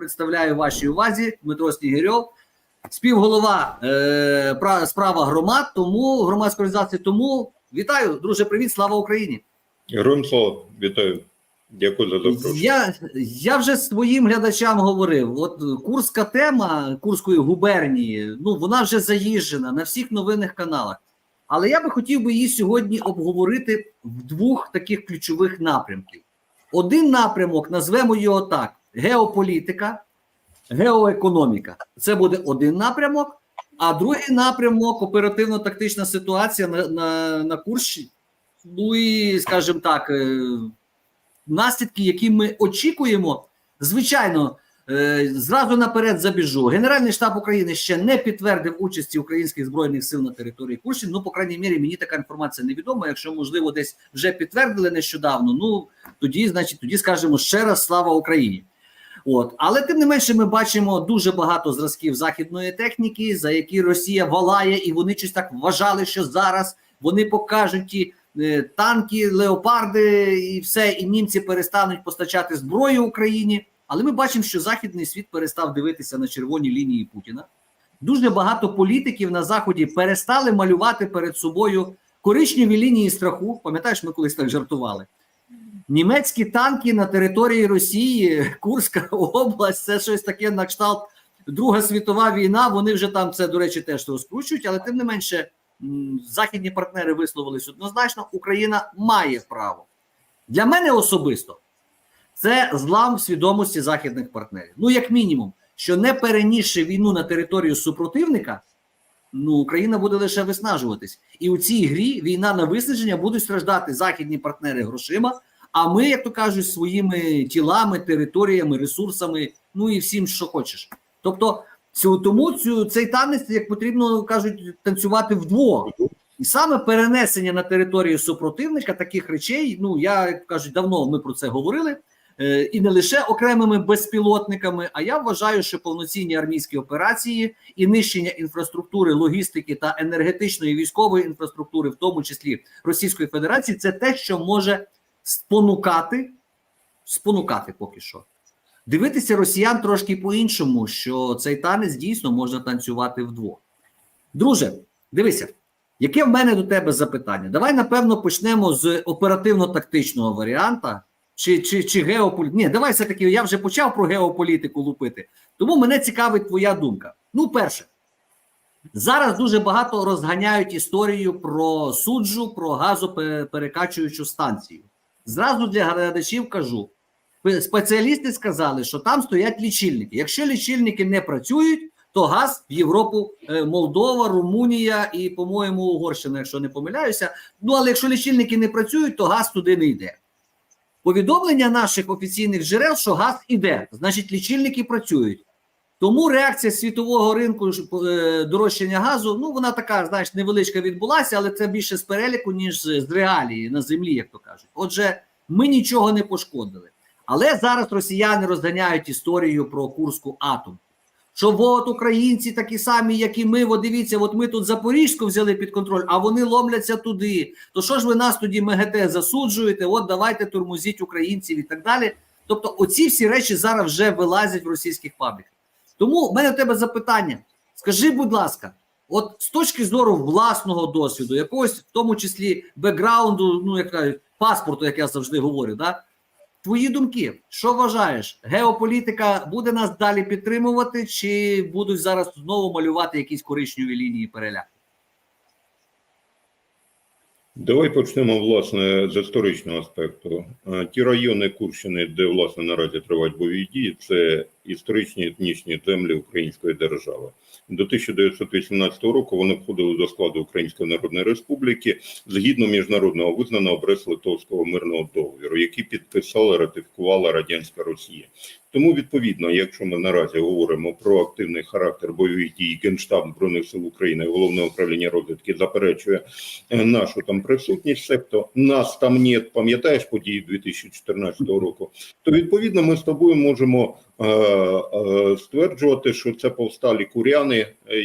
представляю вашій увазі Дмитро Снігирьов, співголова е, пра- справа громад, тому громадської організації. Тому вітаю, друже, привіт, слава Україні! Героям слава, вітаю. Дякую за запрошення. Я, я вже своїм глядачам говорив: от курська тема Курської губернії, ну вона вже заїжджена на всіх новинних каналах. Але я би хотів би її сьогодні обговорити в двох таких ключових напрямків. Один напрямок, назвемо його так: геополітика, геоекономіка. Це буде один напрямок, а другий напрямок оперативно-тактична ситуація на, на, на Курщі. Ну і, скажімо так, е, наслідки, які ми очікуємо, звичайно, е, зразу наперед забіжу. Генеральний штаб України ще не підтвердив участі українських збройних сил на території Курщини. Ну, по крайній мірі, мені така інформація невідома. Якщо можливо, десь вже підтвердили нещодавно. Ну тоді, значить, тоді скажемо ще раз слава Україні. От, але тим не менше, ми бачимо дуже багато зразків західної техніки, за які Росія волає, і вони щось так вважали, що зараз вони покажуть ті е, танки, леопарди і все, і німці перестануть постачати зброю Україні. Але ми бачимо, що західний світ перестав дивитися на червоні лінії Путіна. Дуже багато політиків на заході перестали малювати перед собою коричневі лінії страху. Пам'ятаєш, ми колись так жартували. Німецькі танки на території Росії, Курська область, це щось таке на кшталт Друга світова війна. Вони вже там це, до речі, теж розкручують, але тим не менше, західні партнери висловились однозначно. Україна має право. Для мене особисто це злам свідомості західних партнерів. Ну, як мінімум, що не перенісши війну на територію супротивника, ну Україна буде лише виснажуватись. І у цій грі війна на виснаження будуть страждати західні партнери грошима. А ми, як то кажуть, своїми тілами, територіями, ресурсами, ну і всім, що хочеш. Тобто, цю тому цю цей танець, як потрібно кажуть, танцювати вдвох. І саме перенесення на територію супротивника таких речей. Ну я як кажуть, давно ми про це говорили. Е, І не лише окремими безпілотниками, а я вважаю, що повноцінні армійські операції і нищення інфраструктури, логістики та енергетичної військової інфраструктури, в тому числі Російської Федерації, це те, що може спонукати, спонукати поки що. Дивитися росіян трошки по-іншому, що цей танець дійсно можна танцювати вдвох. Друже, дивися, яке в мене до тебе запитання? Давай, напевно, почнемо з оперативно-тактичного варіанта. Чи чи, чи геополітику? Ні, давай все-таки я вже почав про геополітику лупити. Тому мене цікавить твоя думка. Ну, перше, зараз дуже багато розганяють історію про суджу, про газоперекачуючу станцію. Зразу для глядачів кажу: спеціалісти сказали, що там стоять лічильники. Якщо лічильники не працюють, то газ в Європу, е, Молдова, Румунія і, по-моєму, Угорщина, якщо не помиляюся. Ну але якщо лічильники не працюють, то газ туди не йде. Повідомлення наших офіційних джерел, що газ іде, значить, лічильники працюють. Тому реакція світового ринку е, дорожчання газу, ну вона така, знаєш, невеличка відбулася, але це більше з переліку, ніж з реалії на землі, як то кажуть. Отже, ми нічого не пошкодили. Але зараз росіяни розганяють історію про Курську атом. Що от українці такі самі, як і ми. От дивіться, от ми тут Запорізьку взяли під контроль, а вони ломляться туди. То що ж ви нас тоді МГТ засуджуєте? От давайте турмузіть українців і так далі. Тобто, оці всі речі зараз вже вилазять в російських пабліках. Тому в мене до тебе запитання: скажи, будь ласка, от з точки зору власного досвіду, якогось в тому числі бекграунду, ну як кажуть, паспорту, як я завжди говорю, да? Твої думки, що вважаєш? Геополітика буде нас далі підтримувати, чи будуть зараз знову малювати якісь коричневі лінії переляку? Давай почнемо власне з історичного аспекту. Ті райони Курщини, де власне наразі тривають бойові дії, це історичні етнічні землі Української держави. До 1918 року вони входили до складу Української Народної Республіки згідно міжнародного визнаного Брест-Литовського мирного договору, який підписала ратифікувала радянська Росія. Тому, відповідно, якщо ми наразі говоримо про активний характер бойових дій Генштаб збройних сил України, головне управління розвідки заперечує е, нашу там присутність, себто нас там нет, пам'ятаєш події 2014 року, то відповідно ми з тобою можемо е, е, стверджувати, що це повсталі куряни е,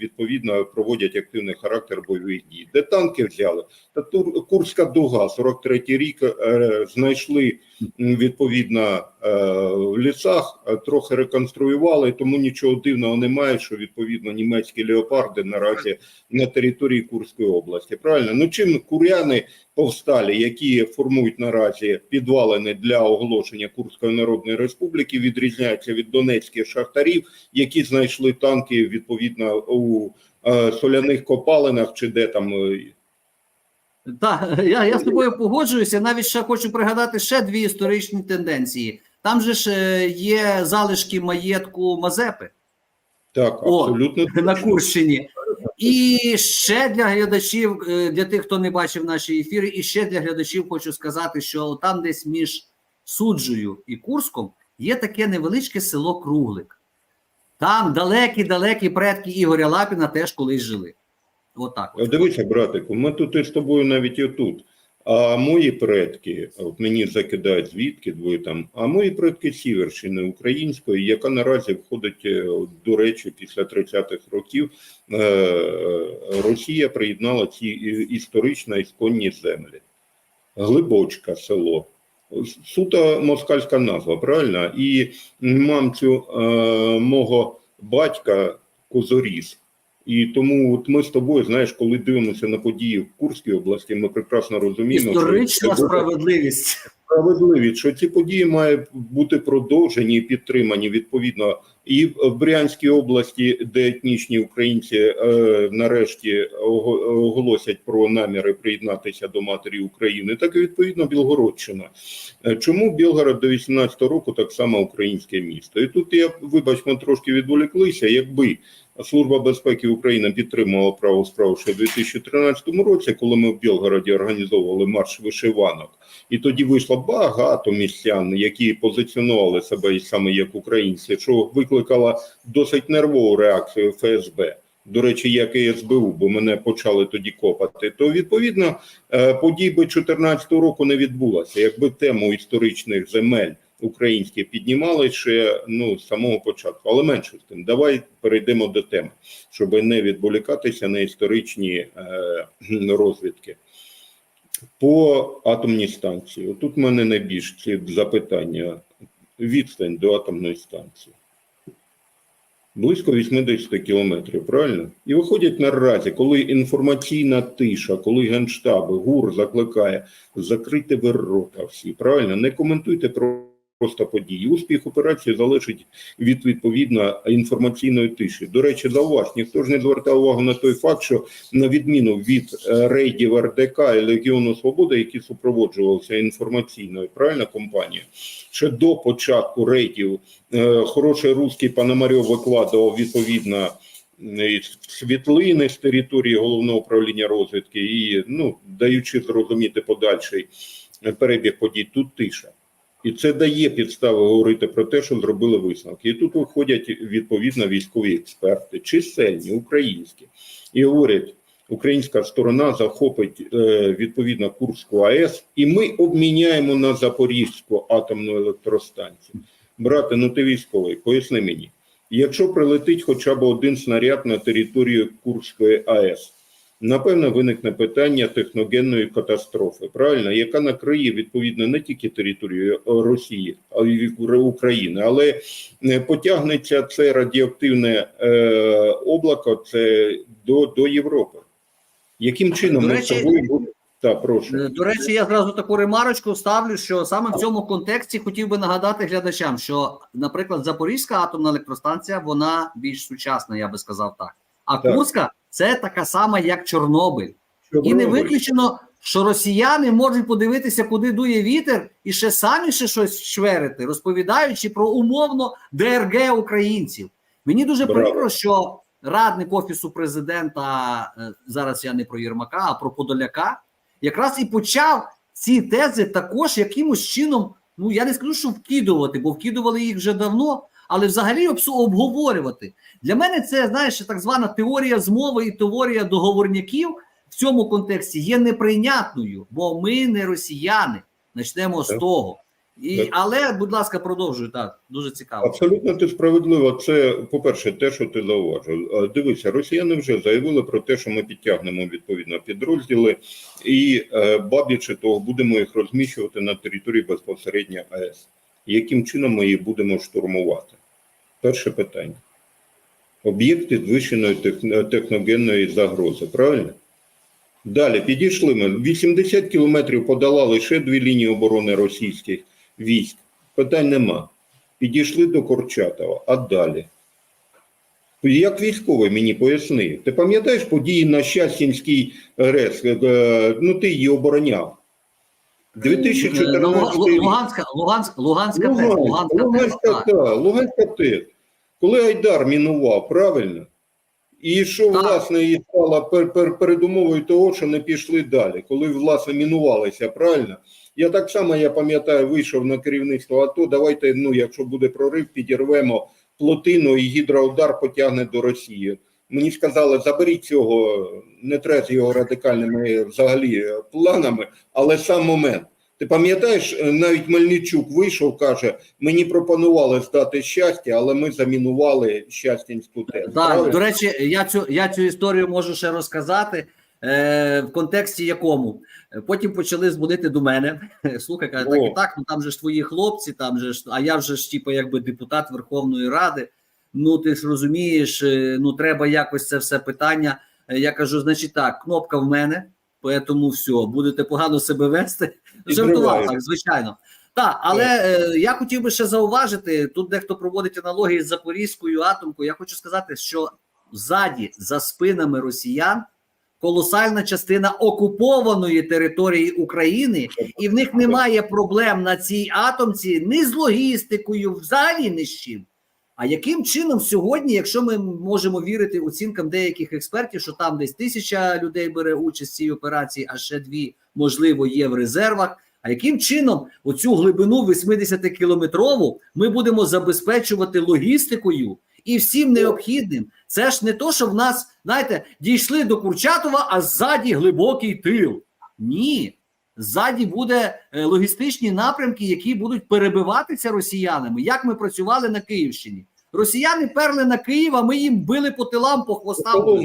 відповідно проводять активний характер бойових дій. Де танки взяли? Та Курська дуга, 43-й рік е, знайшли м, відповідно е, в лісах, е, трохи реконструювали, тому нічого дивного немає, що відповідно німецькі леопарди наразі на території Курської області. Правильно, ну чим куряни повсталі, які формують наразі підвалини для оголошення Курської Народної Республіки, відрізняються від донецьких шахтарів, які знайшли танки відповідно у е, соляних копалинах чи де там. Так, я, я з тобою погоджуюся. Навіть ще хочу пригадати ще дві історичні тенденції. Там же ж е, є залишки маєтку Мазепи Так, О, на Курщині. І ще для глядачів, е, для тих, хто не бачив наші ефіри, і ще для глядачів хочу сказати, що там десь між Суджею і Курском є таке невеличке село Круглик. Там далекі-далекі предки Ігоря Лапіна теж колись жили. Отак. А Дивися, братику, ми тут із тобою навіть і тут. А мої предки, от мені закидають звідки ви там, а мої предки Сіверщини української, яка наразі входить, е, до речі, після 30-х років е, е, Росія приєднала ці історично ісконні землі. Глибочка село. Суто москальська назва, правильно? І мамцю мого батька Козоріс. І тому от ми з тобою, знаєш, коли дивимося на події в Курській області, ми прекрасно розуміємо, Історична що справедливість. справедливість, що ці події мають бути продовжені і підтримані відповідно і в Брянській області, де етнічні українці е, нарешті оголосять про наміри приєднатися до матері України, так і відповідно Білгородщина. Е, Чому Білгород до 18 року так само українське місто? І тут я вибач, ми трошки відволіклися. Якби Служба безпеки України підтримувала праву справу ще в 2013 році, коли ми в Білгороді організовували марш вишиванок. І тоді вийшло багато містян, які позиціонували себе саме як українці, що викликало досить нервову реакцію ФСБ. До речі, як і СБУ, бо мене почали тоді копати. То відповідно е, подій би 2014 року не відбулося, якби тему історичних земель українських піднімали ще ну з самого початку. Але менше з тим, давай перейдемо до теми, щоб не відволікатися на історичні е, розвідки. По атомній станції, тут в мене найбільш ці запитання. Відстань до атомної станції. Близько 80 кілометрів, правильно? І виходять наразі, коли інформаційна тиша, коли генштаби, ГУР закликає закрити ви рота всі, правильно? Не коментуйте про просто події. Успіх операції залежить від відповідно інформаційної тиші. До речі, зауваж, ніхто ж не звертав увагу на той факт, що на відміну від е, рейдів РДК і Легіону Свободи, які супроводжувалися інформаційною правильно компанією, ще до початку рейдів е, хороший русський Пономарьов викладував відповідно е, світлини з території головного управління розвідки і ну даючи зрозуміти подальший е, перебіг подій. Тут тиша. І це дає підстави говорити про те, що зробили висновки. І тут виходять відповідно військові експерти, чисельні, українські, і говорять, українська сторона захопить е, відповідно Курську АЕС, і ми обміняємо на Запорізьку атомну електростанцію. Брате, ну ти військовий, поясни мені, якщо прилетить хоча б один снаряд на територію Курської АЕС, напевно, виникне питання техногенної катастрофи, правильно, яка накриє відповідно не тільки територію Росії, а й України, але е, потягнеться це радіоактивне е, облако це до, до Європи. Яким чином ми собою будемо? Так, прошу. Е, До речі, я зразу таку ремарочку ставлю, що саме в цьому контексті хотів би нагадати глядачам, що, наприклад, Запорізька атомна електростанція вона більш сучасна, я би сказав так. А. Курська це така сама, як Чорнобиль. І не виключено, що росіяни можуть подивитися, куди дує вітер, і ще самі ще щось шверити, розповідаючи про умовно ДРГ українців. Мені дуже Браво. прикро, що радник офісу президента е, зараз я не про Єрмака, а про Подоляка, якраз і почав ці тези також якимось чином. Ну я не скажу, що вкидувати, бо вкидували їх вже давно, але взагалі обговорювати. Для мене це знаєш так звана теорія змови і теорія договорняків в цьому контексті є неприйнятною, бо ми не росіяни. Почнемо з того. І, але, будь ласка, продовжуй так. Дуже цікаво. Абсолютно ти справедливо. Це, по-перше, те, що ти зауважив. Дивися, росіяни вже заявили про те, що ми підтягнемо відповідно підрозділи, і е, бабіче того будемо їх розміщувати на території безпосередньо АЕС. Яким чином ми їх будемо штурмувати? Перше питання. Об'єкти звищеної техногенної загрози, правильно? Далі підійшли ми. 80 кілометрів подолали ще дві лінії оборони російських військ. Питань нема. Підійшли до Корчатова, а далі. Як військовий мені поясни, ти пам'ятаєш події на Щастінській РЕС? Е, Ну, ти її обороняв. Е, 2014 Лу- Луганська, Луганська, Луганська, ТЕС, Луганська, Луганська, та, Луганська ТЕС. Коли Айдар мінував, правильно? І що, власне, і стало пер, пер, передумовою того, що не пішли далі, коли, власне, мінувалися, правильно? Я так само, я пам'ятаю, вийшов на керівництво АТО, давайте, ну, якщо буде прорив, підірвемо плотину і гідроудар потягне до Росії. Мені сказали, заберіть цього, не треба з його радикальними взагалі планами, але сам момент. Ти пам'ятаєш, е, навіть Мельничук вийшов, каже: мені пропонували здати щастя, але ми замінували щастінську тезу. Так, до речі, я цю, я цю історію можу ще розказати. Е, в контексті якому Е, потім почали дзвонити до мене. Слухай, каже, так О. і так, ну там же ж твої хлопці, там же ж, а я вже ж типу, якби депутат Верховної Ради. Ну ти ж розумієш, е, ну треба якось це все питання. Е, Я кажу, значить так, кнопка в мене, поэтому все, будете погано себе вести. Жартував так, звичайно. Так, але е, я хотів би ще зауважити: тут дехто проводить аналогії з Запорізькою атомкою. Я хочу сказати, що ззаді, за спинами росіян, колосальна частина окупованої території України, і в них немає проблем на цій атомці ні з логістикою, взагалі ні з чим. А яким чином сьогодні, якщо ми можемо вірити оцінкам деяких експертів, що там десь тисяча людей бере участь в цій операції, а ще дві, можливо, є в резервах. А яким чином оцю глибину 80-кілометрову ми будемо забезпечувати логістикою і всім необхідним? Це ж не то, що в нас, знаєте, дійшли до Курчатова, а ззаді глибокий тил. Ні. Ззаді буде е, логістичні напрямки, які будуть перебиватися росіянами. Як ми працювали на Київщині? Росіяни перли на Київ, а ми їм били по тилам, по хвостам.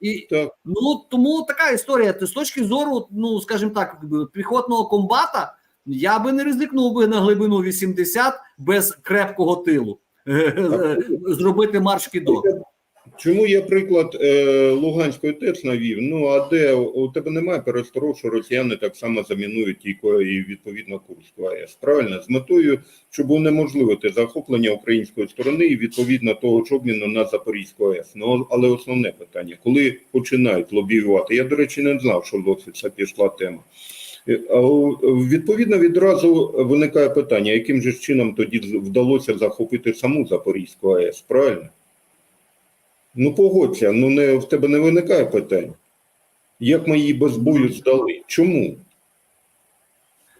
І так. ну тому така історія. З точки зору, ну скажімо так, піхотного комбата, я би не ризикнув би на глибину 80 без крепкого тилу. Зробити марш кидок. Чому я приклад е, Луганської ТЕЦ навів? Ну а де у тебе немає пересторог, що росіяни так само замінують і, і відповідно Курську АЕС? Правильно, з метою, щоб унеможливити захоплення української сторони і відповідно того ж обміну на Запорізьку АЕС. Ну але основне питання, коли починають лобіювати, я до речі не знав, що досить це пішла тема. Е, Відповідно, відразу виникає питання, яким же чином тоді вдалося захопити саму Запорізьку АЕС, правильно? Ну, погодься, ну не в тебе не виникає питань. Як ми її без бою здали? Чому?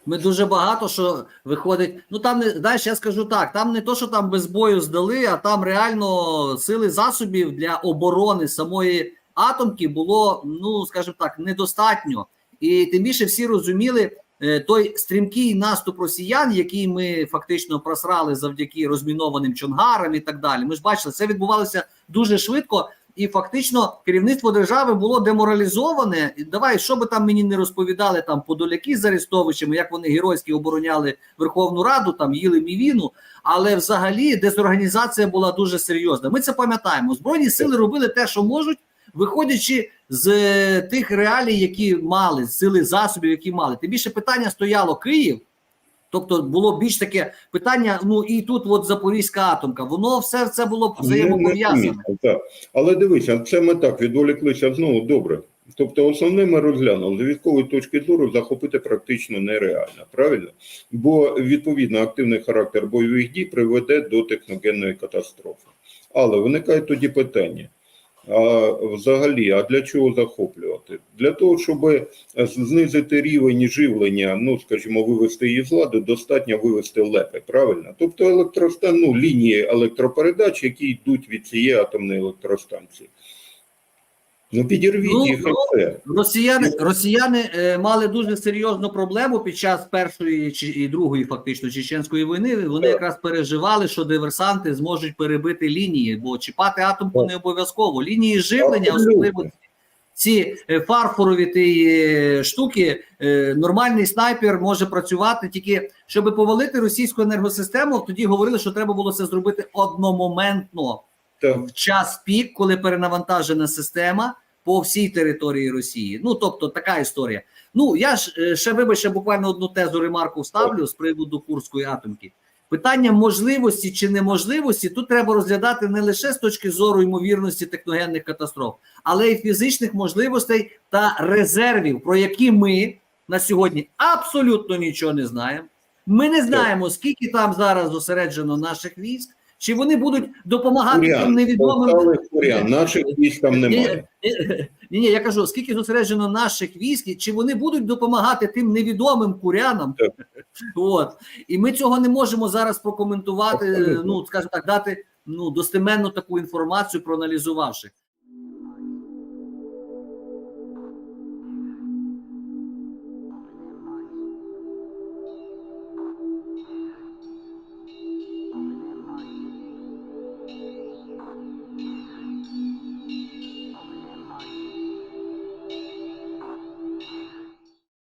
Ми дуже багато що виходить. Ну там не знаєш, я скажу так: там не то, що там без бою здали, а там реально сили засобів для оборони самої атомки було, ну скажімо так, недостатньо. І тим більше всі розуміли той стрімкий наступ росіян, який ми фактично просрали завдяки розмінованим чонгарам і так далі. Ми ж бачили, це відбувалося дуже швидко. І фактично керівництво держави було деморалізоване. Давай, що би там мені не розповідали там подоляки з Арестовичами, як вони геройськи обороняли Верховну Раду, там їли мівіну. Але взагалі дезорганізація була дуже серйозна. Ми це пам'ятаємо. Збройні сили робили те, що можуть, виходячи з е, тих реалій, які мали, з сили засобів, які мали. Тим більше питання стояло Київ. Тобто було більш таке питання. Ну і тут, от Запорізька атомка, воно все це було взаємопов'язане. Але дивися, це ми так відволіклися знову добре. Тобто, основне ми розглянули з військової точки зору захопити практично нереально, правильно? Бо відповідно активний характер бойових дій приведе до техногенної катастрофи. Але виникає тоді питання: а взагалі, а для чого захоплювати? Для того, щоб знизити рівень живлення, ну скажімо, вивести її з ладу, достатньо вивести лепи, правильно? Тобто електростан, ну, лінії електропередач, які йдуть від цієї атомної електростанції. Ну підірвіть Ну, їх ну. Росіяни, росіяни е, мали дуже серйозну проблему під час першої чи і другої, фактично чеченської війни. Вони Так. якраз переживали, що диверсанти зможуть перебити лінії, бо чіпати атомку Так. не обов'язково. Лінії живлення, особливо ці е, фарфорові ті е, штуки, е, нормальний снайпер може працювати тільки щоб повалити російську енергосистему. Тоді говорили, що треба було це зробити одномоментно Так. в час пік, коли перенавантажена система по всій території Росії. Ну тобто така історія. Ну я ж е, ще вибачте, буквально одну тезу ремарку вставлю з приводу Курської атомки. Питання можливості чи неможливості тут треба розглядати не лише з точки зору ймовірності техногенних катастроф, але й фізичних можливостей та резервів, про які ми на сьогодні абсолютно нічого не знаємо. Ми не знаємо, скільки там зараз зосереджено наших військ, чи вони будуть допомагати тим невідомим курян, наших військ там немає. ні, ні, я кажу, скільки зосереджено наших військ, чи вони будуть допомагати тим невідомим курянам? Так. От і ми цього не можемо зараз прокоментувати. Абсолютно. Ну скажімо так, дати ну достеменну таку інформацію, проаналізувавши.